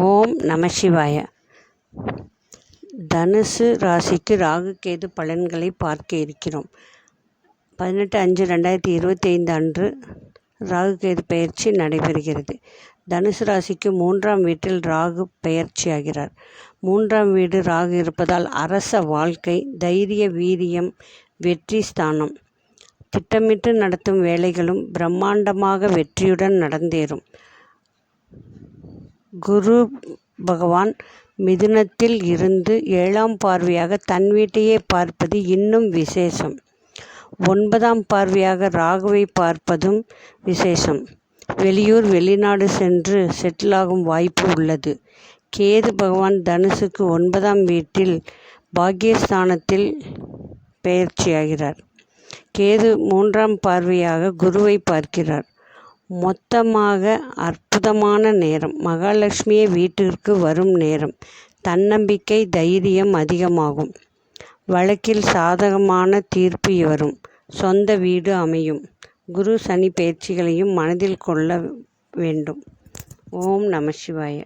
ஓம் நம சிவாய. தனுசு ராசிக்கு ராகு கேது பலன்களை பார்க்க இருக்கிறோம். பதினெட்டு அஞ்சு ரெண்டாயிரத்தி இருபத்தி ஐந்து அன்று ராகு கேது பயிற்சி நடைபெறுகிறது. தனுசு ராசிக்கு மூன்றாம் வீட்டில் ராகு பயிற்சியாகிறார். மூன்றாம் வீடு ராகு இருப்பதால் அரச வாழ்க்கை தைரிய வீரியம் வெற்றி ஸ்தானம். திட்டமிட்டு நடத்தும் வேலைகளும் பிரம்மாண்டமாக வெற்றியுடன் நடந்தேறும். குரு பகவான் மிதுனத்தில் இருந்து ஏழாம் பார்வையாக தன் வீட்டையே பார்ப்பது இன்னும் விசேஷம். ஒன்பதாம் பார்வையாக ராகுவை பார்ப்பதும் விசேஷம். வெளியூர் வெளிநாடு சென்று செட்டிலாகும் வாய்ப்பு உள்ளது. கேது பகவான் தனுசுக்கு ஒன்பதாம் வீட்டில் பாக்கியஸ்தானத்தில் பெயர்ச்சியாகிறார் கேது மூன்றாம் பார்வையாக குருவை பார்க்கிறார். மொத்தமாக அற்புதமான நேரம். மகாலட்சுமியே வீட்டிற்கு வரும் நேரம். தன்னம்பிக்கை தைரியம் அதிகமாகும். வழக்கில் சாதகமான தீர்ப்பு வரும் சொந்த வீடு அமையும். குரு சனி பயிற்சிகளையும் மனதில் கொள்ள வேண்டும். ஓம் நம சிவாய.